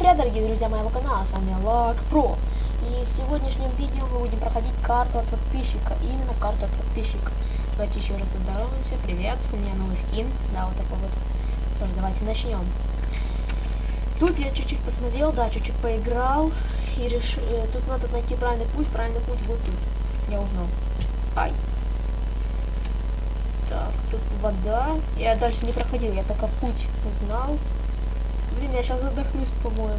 привет, дорогие друзья моего канала, с вами Лак Про. И в сегодняшнем видео мы будем проходить карту от подписчика, именно карту от подписчика. Давайте еще раз поздороваемся, привет, у меня новый скин, да, вот такой вот. Что ж, давайте начнем. Тут я чуть-чуть посмотрел, да, чуть-чуть поиграл, и решил, э, тут надо найти правильный путь, правильный путь вот тут. Я узнал. Ай. Так, тут вода. Я дальше не проходил, я только путь узнал. Блин, я сейчас задохнусь, по-моему.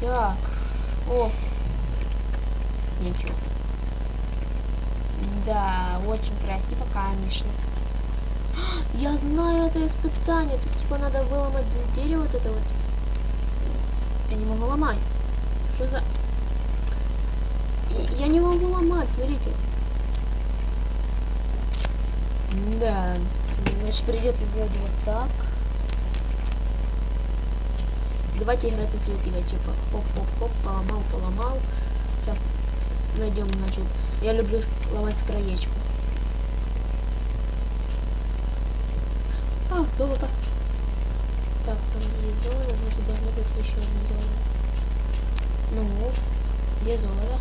Так. О. Ничего. Да, очень красиво, конечно. Я знаю это испытание. Тут типа надо выломать дерево вот это вот. Я не могу ломать. Что за... Я не могу ломать, смотрите. Да. Значит, придется сделать вот так. Давайте играть на пилкида, типа хоп-хоп-хоп, поломал, поломал. Сейчас найдем, значит. Я люблю ломать краечку. А, золото. Так, там есть золото, значит должно быть еще одно золото. Ну, где золото?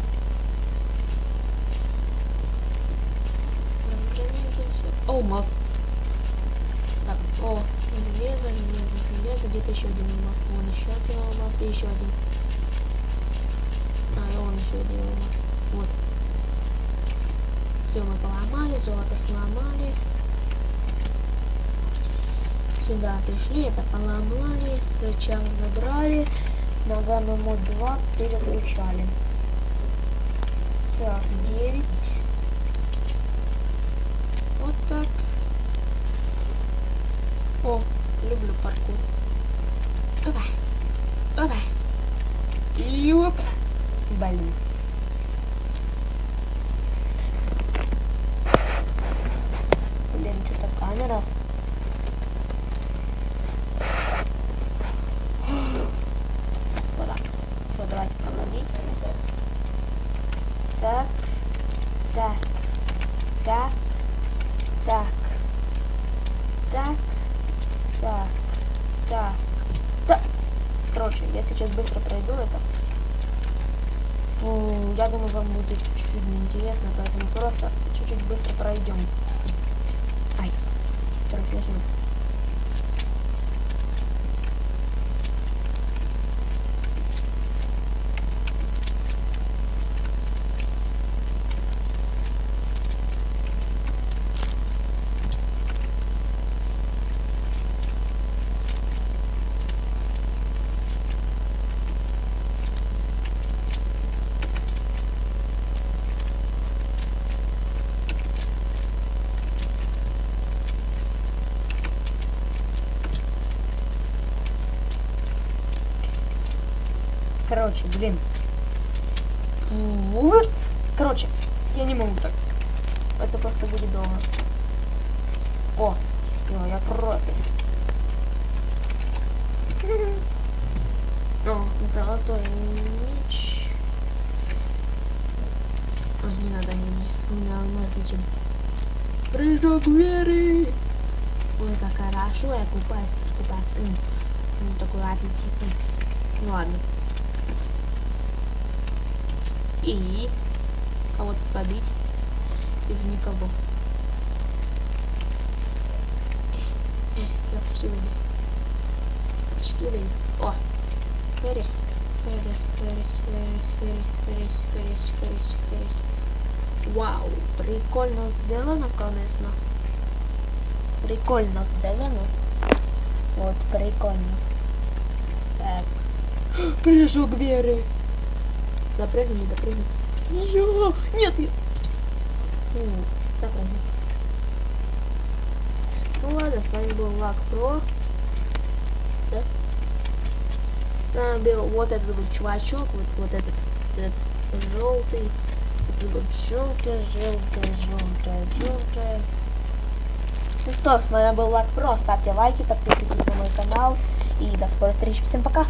Алмаз. Еще один алмаз. Вон еще один алмаз и еще один. А, и вон еще один алмаз. Вот. Все мы поломали, золото сломали. Сюда пришли, это поломали, рычаг забрали, ногами мод 2 переключали. Так, 9. Вот так. О, люблю паркур. Опа. Опа. Опа. Блин. Блин, что-то камера. Вот так. Все, давайте. Так. Так. Так. Так. Так. Так. Так. Так. Короче, я сейчас быстро пройду это. Ну, я думаю, вам будет чуть-чуть неинтересно, поэтому просто чуть-чуть быстро пройдем. Ай. Терпешно. Короче, блин. Вот. Короче, я не могу так. Это просто будет долго. О, ну, я профи. О, золотой меч. Ой, не надо мне. Не надо, мы отличим. Прыжок веры. Ой, как хорошо, я купаюсь, купаюсь. Ну, такой аппетитный. Ну ладно. И кого-то побить. И в никого. Я почти вылез. Почти вылез. О! Феррис. Феррис, Феррис, Феррис, Феррис, Феррис, Феррис, Феррис, Феррис. Вау! Прикольно сделано, конечно. Прикольно сделано. Вот, прикольно. Так. Прыжок веры. Допрыгни, допрыгни. Еще! Нет, нет. М, Допрыгни. Ну ладно, с вами был Лак Про. да? Там был вот этот вот чувачок, вот, вот этот, этот желтый, вот вот желтое, желтое, желтое, желтое. Ну что, с вами был Влад Про. Ставьте лайки, подписывайтесь на мой канал. И до скорой встречи. Всем пока.